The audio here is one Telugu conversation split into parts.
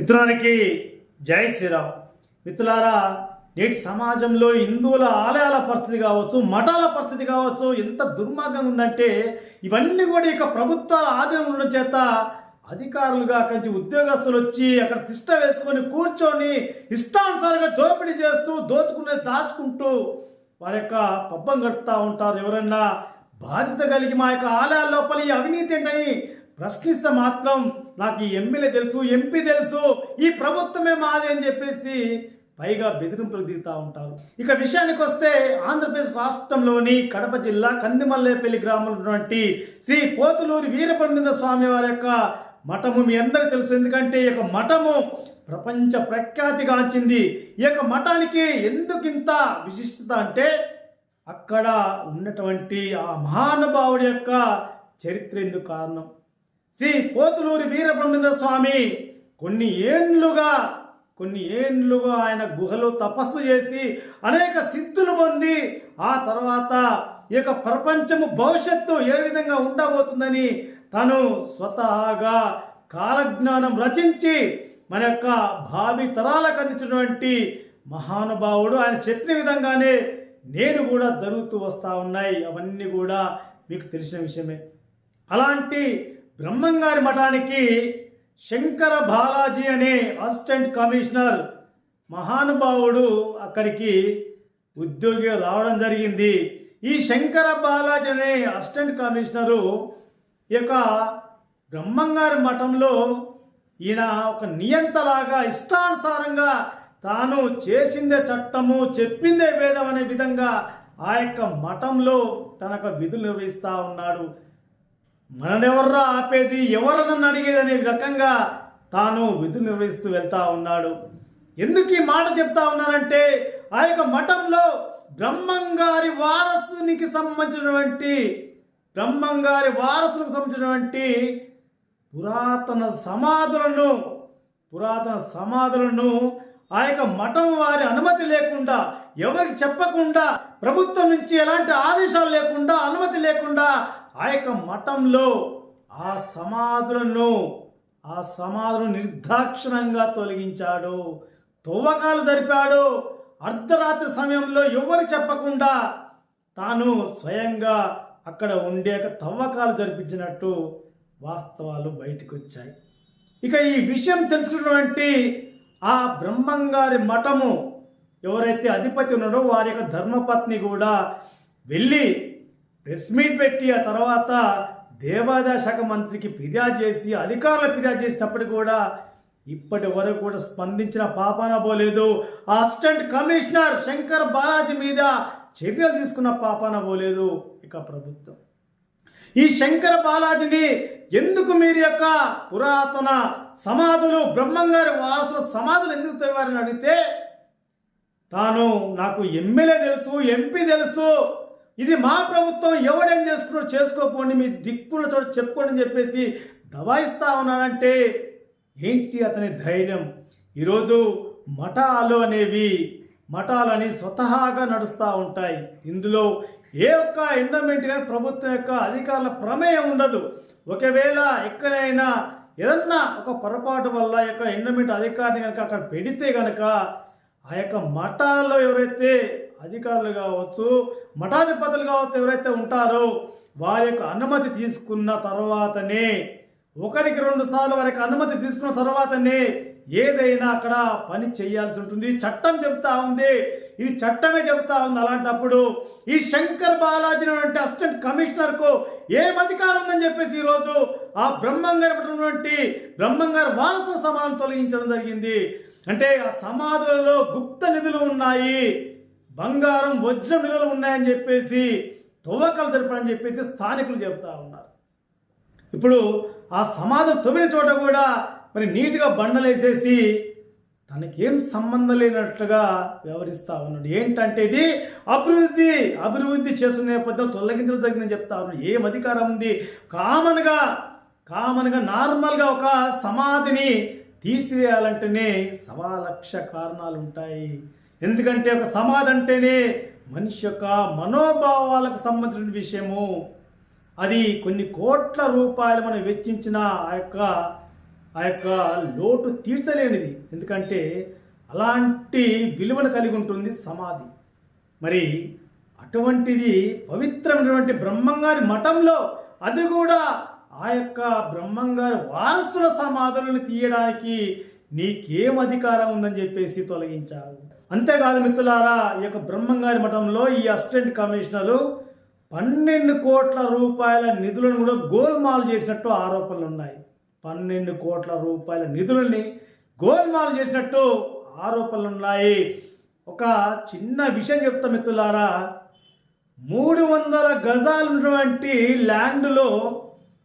మిత్రులకి జై శ్రీరామ్. మిత్రులారా నేటి సమాజంలో హిందువుల ఆలయాల పరిస్థితి కావచ్చు మఠాల పరిస్థితి కావచ్చు ఎంత దుర్మార్గంగా ఉందంటే ఇవన్నీ కూడా ఇక ప్రభుత్వాల ఆధీనం ఉండడం చేత అధికారులుగా కంచి ఉద్యోగస్తులు వచ్చి అక్కడ తిష్ట వేసుకొని కూర్చొని ఇష్టానుసారంగా దోపిడీ చేస్తూ దోచుకునేది దాచుకుంటూ వారి యొక్క పబ్బం గడుపుతూ ఉంటారు. ఎవరన్నా బాధ్యత కలిగి మా యొక్క ఆలయాల లోపల ఈ అవినీతి ఏంటని ప్రశ్నిస్తే మాత్రం నాకు ఈ ఎమ్మెల్యే తెలుసు ఎంపీ తెలుసు ఈ ప్రభుత్వమే మాది అని చెప్పేసి పైగా బెదిరింపులు దిగుతూ ఉంటారు. ఇక విషయానికి వస్తే ఆంధ్రప్రదేశ్ రాష్ట్రంలోని కడప జిల్లా కందిమల్లేపల్లి గ్రామంలో ఉన్నటువంటి శ్రీ పోతులూరి వీరపండిత స్వామి వారి యొక్క మఠము మీ అందరికీ తెలుసు. ఎందుకంటే ఈ యొక్క మఠము ప్రపంచ ప్రఖ్యాతిగాంచింది ఈ యొక్క మఠానికి ఎందుకింత విశిష్టత అంటే అక్కడ ఉన్నటువంటి ఆ మహానుభావుడి యొక్క చరిత్ర ఎందుకు కారణం? శ్రీ పోతులూరి వీరబ్రహ్మేంద్ర స్వామి కొన్ని ఏండ్లుగా కొన్ని ఏండ్లుగా ఆయన గుహలో తపస్సు చేసి అనేక సిద్ధులు పొంది ఆ తర్వాత ఈ యొక్క ప్రపంచము భవిష్యత్తు ఏ విధంగా ఉండబోతుందని తను స్వతహాగా కాలజ్ఞానం రచించి మన యొక్క భావి తరాలకు అందించినటువంటి మహానుభావుడు. ఆయన చెప్పిన విధంగానే నేను కూడా జరుగుతూ వస్తూ ఉన్నాయి. అవన్నీ కూడా మీకు తెలిసిన విషయమే. అలాంటి బ్రహ్మంగారి మఠానికి శంకర బాలాజీ అనే అసిస్టెంట్ కమిషనర్ మహానుభావుడు అక్కడికి ఉద్యోగి రావడం జరిగింది. ఈ శంకర బాలాజీ అనే అసిస్టెంట్ కమిషనరు ఈ యొక్క బ్రహ్మంగారి మఠంలో ఈయన ఒక నియంతలాగా ఇష్టానుసారంగా తాను చేసిందే చట్టము చెప్పిందే వేదం అనే విధంగా ఆ యొక్క మఠంలో తనకు విధులు నిర్వహిస్తూ ఉన్నాడు. మననెవర్రా ఆపేది? ఎవరన్నా అడిగేది అనే రకంగా తాను విధులు నిర్వహిస్తూ వెళ్తా ఉన్నాడు. ఎందుకు ఈ మాట చెప్తా ఉన్నానంటే ఆ యొక్క మఠంలో బ్రహ్మంగారి వారసునికి సంబంధించినటువంటి బ్రహ్మంగారి వారసులకు సంబంధించినటువంటి పురాతన సమాధులను పురాతన సమాధులను ఆ యొక్క మఠం వారి అనుమతి లేకుండా ఎవరికి చెప్పకుండా ప్రభుత్వం నుంచి ఎలాంటి ఆదేశాలు లేకుండా అనుమతి లేకుండా ఆ యొక్క మఠంలో ఆ సమాధులను ఆ సమాధులను నిర్దాక్షిణంగా తొలగించాడు. తవ్వకాలు జరిపాడు. అర్ధరాత్రి సమయంలో ఎవరు చెప్పకుండా తాను స్వయంగా అక్కడ ఉండే తవ్వకాలు జరిపించినట్టు వాస్తవాలు బయటకు వచ్చాయి ఇక ఈ విషయం తెలుసుకున్నటువంటి ఆ బ్రహ్మంగారి మఠము ఎవరైతే అధిపతి ఉన్నారో వారి యొక్క ధర్మపత్ని కూడా వెళ్ళి ప్రెస్ మీట్ పెట్టి ఆ తర్వాత దేవాదాయ శాఖ మంత్రికి ఫిర్యాదు చేసి అధికారులు ఫిర్యాదు చేసినప్పుడు కూడా ఇప్పటి వరకు కూడా స్పందించిన పాపాన పోలేదు. అసిస్టెంట్ కమిషనర్ శంకర్ బాలాజీ మీద చర్యలు తీసుకున్న పాపాన పోలేదు ఇక ప్రభుత్వం. ఈ శంకర బాలాజీని ఎందుకు మీరు యొక్క పురాతన సమాధులు బ్రహ్మంగారి వారసుల సమాధులు ఎందుకు తవ్వారని అడిగితే తాను నాకు ఎమ్మెల్యే తెలుసు ఎంపీ తెలుసు ఇది మా ప్రభుత్వం ఎవడేం చేసుకున్నా చేసుకోపోండి మీ దిక్కున్న చోట చెప్పుకోండి అని చెప్పేసి దబాయిస్తా ఉన్నానంటే ఏంటి అతని ధైర్యం? ఈరోజు మఠాలు అనేవి మఠాలని స్వతహాగా నడుస్తూ ఉంటాయి. ఇందులో ఏ ఒక్క ఎండమెంట్ కానీ ప్రభుత్వం యొక్క అధికారుల ప్రమేయం ఉండదు. ఒకవేళ ఎక్కడైనా ఏదన్నా ఒక పొరపాటు వల్ల యొక్క ఎండమెంట్ అధికారిని కనుక అక్కడ పెడితే కనుక ఆ యొక్క మఠాల్లో ఎవరైతే అధికారులు కావచ్చు మఠాధిపతులు కావచ్చు ఎవరైతే ఉంటారో వారి యొక్క అనుమతి తీసుకున్న తర్వాతనే ఒకరికి రెండు సార్లు వారికి అనుమతి తీసుకున్న తర్వాతనే ఏదైనా అక్కడ పని చేయాల్సి ఉంటుంది. చట్టం చెప్తా ఉంది. ఇది చట్టమే చెప్తా ఉంది అలాంటప్పుడు ఈ శంకర్ బాలాజీ అంటే అసిస్టెంట్ కమిషనర్కు ఏం అధికారం ఉందని చెప్పేసి ఈరోజు ఆ బ్రహ్మంగారి ఉన్నటువంటి బ్రహ్మంగారి వారసుల సమానం తొలగించడం జరిగింది. అంటే ఆ సమాధులలో గుప్త నిధులు ఉన్నాయి. బంగారం వజ్రం నిధులు ఉన్నాయని చెప్పేసి తవ్వకాలు జరపడని చెప్పేసి స్థానికులు చెబుతా ఉన్నారు. ఇప్పుడు ఆ సమాధి తవ్విన చోట కూడా మరి నీట్గా బండలేసేసి తనకేం సంబంధం లేనట్టుగా వ్యవహరిస్తా ఉన్నాడు. ఏంటంటే ఇది అభివృద్ధి అభివృద్ధి చేస్తున్న నేపథ్యంలో తొలగించడం తగ్గిందని చెప్తా ఉన్నాడు. ఏం అధికారం ఉంది? కామన్గా కామన్గా నార్మల్గా ఒక సమాధిని తీసివేయాలంటేనే సవా లక్ష కారణాలు ఉంటాయి. ఎందుకంటే ఒక సమాధి అంటేనే మనిషి యొక్క మనోభావాలకు సంబంధించిన విషయము. అది కొన్ని కోట్ల రూపాయలు మనం వెచ్చించిన ఆ యొక్క ఆ యొక్క లోటు తీర్చలేనిది. ఎందుకంటే అలాంటి విలువను కలిగి ఉంటుంది సమాధి. మరి అటువంటిది పవిత్రమైనటువంటి బ్రహ్మంగారి మఠంలో అది కూడా ఆ యొక్క బ్రహ్మంగారి వారసుల సమాధులను తీయడానికి నీకేం అధికారం ఉందని చెప్పేసి తొలగించావు. అంతేకాదు మిత్రులారా ఈ యొక్క బ్రహ్మంగారి మఠంలో ఈ అసిస్టెంట్ కమిషనరు పన్నెండు కోట్ల రూపాయల నిధులను కూడా గోల్మాల్ చేసినట్టు ఆరోపణలు ఉన్నాయి. పన్నెండు కోట్ల రూపాయల నిధులని గోల్మాల్ చేసినట్టు ఆరోపణలు ఉన్నాయి. ఒక చిన్న విషయం చెప్తా మిత్రులారా మూడు వందల గజాలు ఉన్నటువంటి ల్యాండ్లో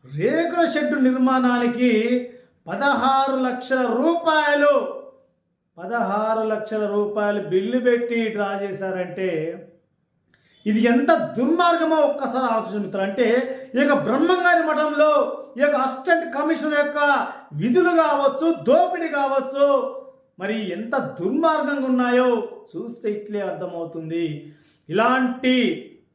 రేకుల షెడ్డు నిర్మాణానికి పదహారు లక్షల రూపాయలు పదహారు లక్షల రూపాయలు బిల్లు పెట్టి డ్రా చేశారంటే ఇది ఎంత దుర్మార్గమో ఒక్కసారి ఆలోచించు మిత్రులు అంటే ఇక బ్రహ్మంగారి మఠంలో ఈ అసిస్టెంట్ కమిషన్ యొక్క విధులు కావచ్చు దోపిడీ కావచ్చు మరి ఎంత దుర్మార్గంగా ఉన్నాయో చూస్తే ఇట్లే అర్థమవుతుంది. ఇలాంటి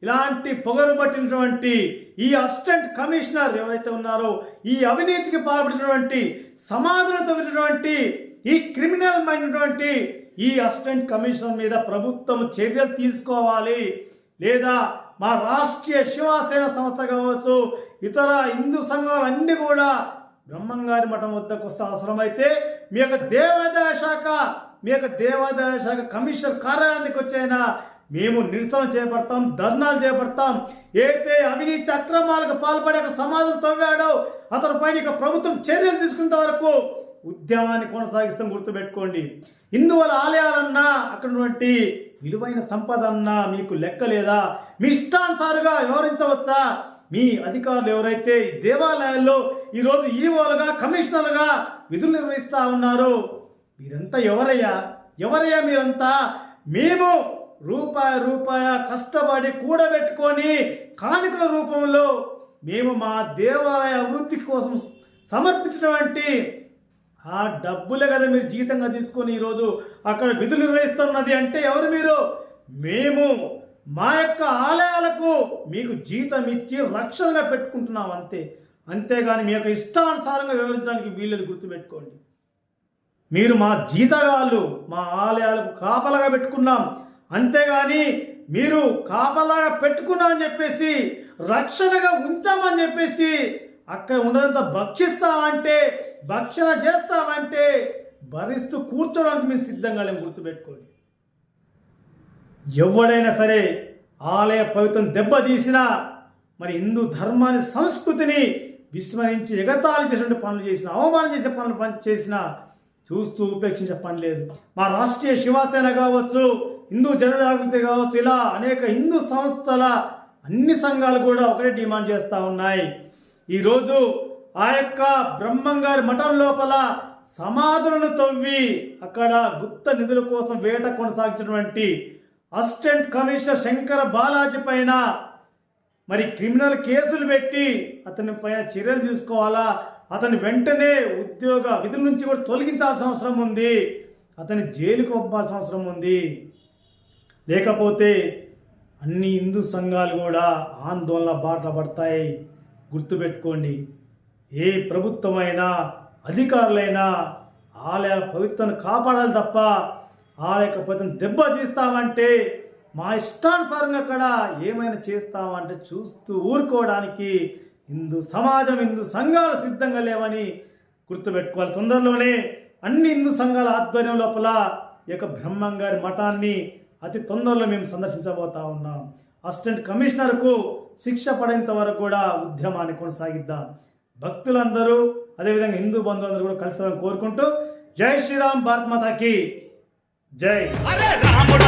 ఇలాంటి పొగరు పట్టినటువంటి ఈ అసిస్టెంట్ కమిషనర్ ఎవరైతే ఉన్నారో ఈ అవినీతికి పాల్పడినటువంటి సమాధులతో ఉన్నటువంటి ఈ క్రిమినల్ మైనటువంటి ఈ అసిస్టెంట్ కమిషనర్ మీద ప్రభుత్వం చర్యలు తీసుకోవాలి. లేదా మా రాష్ట్రీయ శివసేన సంస్థ కావచ్చు ఇతర హిందూ సంఘాలు అన్ని కూడా బ్రహ్మంగారి మఠం వద్దకు వస్తే అవసరమైతే మీ యొక్క దేవాదాయ శాఖ మీ యొక్క దేవాదాయ శాఖ కమిషనర్ కార్యాలయానికి వచ్చైనా మేము నిరసన చేపడతాం ధర్నాలు చేపడతాం. ఏదైతే అవినీతి అక్రమాలకు పాల్పడే సమాజం సమాధులు తవ్వాడో అతని పైన ఇక ప్రభుత్వం చర్యలు తీసుకునే వరకు ఉద్యమాన్ని కొనసాగిస్తాం గుర్తుపెట్టుకోండి. హిందువుల ఆలయాలన్నా అక్కడ విలువైన సంపద అన్నా మీకు లెక్క లేదా? మీ ఇష్టానుసారుగా వ్యవహరించవచ్చా? మీ అధికారులు ఎవరైతే ఈ దేవాలయాల్లో ఈరోజు ఈవోలుగా కమిషనర్లుగా విధులు నిర్వహిస్తా ఉన్నారో మీరంతా ఎవరయ్యా? ఎవరయ్యా మీరంతా? మేము రూపాయి రూపాయ కష్టపడి కూడబెట్టుకొని కానుకల రూపంలో మేము మా దేవాలయ అభివృద్ధి కోసం సమర్పించినటువంటి ఆ డబ్బులే కదా మీరు జీతంగా తీసుకొని ఈరోజు అక్కడ విధులు నిర్వహిస్తున్నది అంటే ఎవరు మీరు? మేము. మా యొక్క ఆలయాలకు మీకు జీతం ఇచ్చి రక్షణగా పెట్టుకుంటున్నాం అంతే. అంతేగాని మీ యొక్క ఇష్టానుసారంగా వివరించడానికి వీళ్ళది గుర్తుపెట్టుకోండి. మీరు మా జీతగాళ్ళు మా ఆలయాలకు కాపలాగా పెట్టుకున్నాం. అంతేగాని మీరు కాపలాగా పెట్టుకున్నా అని చెప్పేసి రక్షణగా ఉంచామని చెప్పేసి అక్కడ ఉండదంతా భక్షిస్తామంటే భక్షణ చేస్తామంటే భరిస్తూ కూర్చోడానికి మీరు సిద్ధంగా లేము గుర్తుపెట్టుకోండి ఎవడైనా సరే ఆలయ పవిత్రం దెబ్బతీసినా మరి హిందూ ధర్మాన్ని సంస్కృతిని విస్మరించి ఎగతాళి చేసినటువంటి పనులు చేసిన అవమానం చేసే పనులు పని చేసిన చూస్తూ ఉపేక్షించే పని లేదు. మా రాష్ట్రీయ శివసేన కావచ్చు హిందూ జనజాగృతి కావచ్చు ఇలా అనేక హిందూ సంస్థల అన్ని సంఘాలు కూడా ఒకటే డిమాండ్ చేస్తూ ఉన్నాయి. ఈరోజు ఆ యొక్క బ్రహ్మంగారి మఠం లోపల సమాధులను తవ్వి అక్కడ గుప్త నిధుల కోసం వేట కొనసాగించినటువంటి అసిస్టెంట్ కమిషనర్ శంకర బాలాజీ పైన మరి క్రిమినల్ కేసులు పెట్టి అతని పైన చర్యలు తీసుకోవాలా? అతని వెంటనే ఉద్యోగ విధుల నుంచి కూడా తొలగించాల్సిన అవసరం ఉంది. అతని జైలుకు పంపాల్సిన అవసరం ఉంది. లేకపోతే అన్ని హిందూ సంఘాలు కూడా ఆందోళన బాట పడతాయి. గుర్తుపెట్టుకోండి. ఏ ప్రభుత్వమైనా అధికారులైనా ఆలయ పవిత్రను కాపాడాలి తప్ప ఆలయ పవిత్రను దెబ్బతీస్తామంటే మా ఇష్టానుసారంగా అక్కడ ఏమైనా చేస్తామంటే చూస్తూ ఊరుకోవడానికి హిందూ సమాజం హిందూ సంఘాలు సిద్ధంగా లేవని గుర్తుపెట్టుకోవాలి. తొందరలోనే అన్ని హిందూ సంఘాల ఆధ్వర్యం లోపల ఈ యొక్క బ్రహ్మం గారి మఠాన్ని అతి తొందరలో మేము సందర్శించబోతా ఉన్నాం. అసిస్టెంట్ కమిషనర్కు శిక్ష పడేంత వరకు కూడా ఉద్యమాన్ని కొనసాగిద్దాం. భక్తులందరూ అదేవిధంగా హిందూ బంధువులందరూ కూడా కలుస్తారని కోరుకుంటూ జై శ్రీరామ్ భారత్ మాతాకి. జై. అరే రాముడు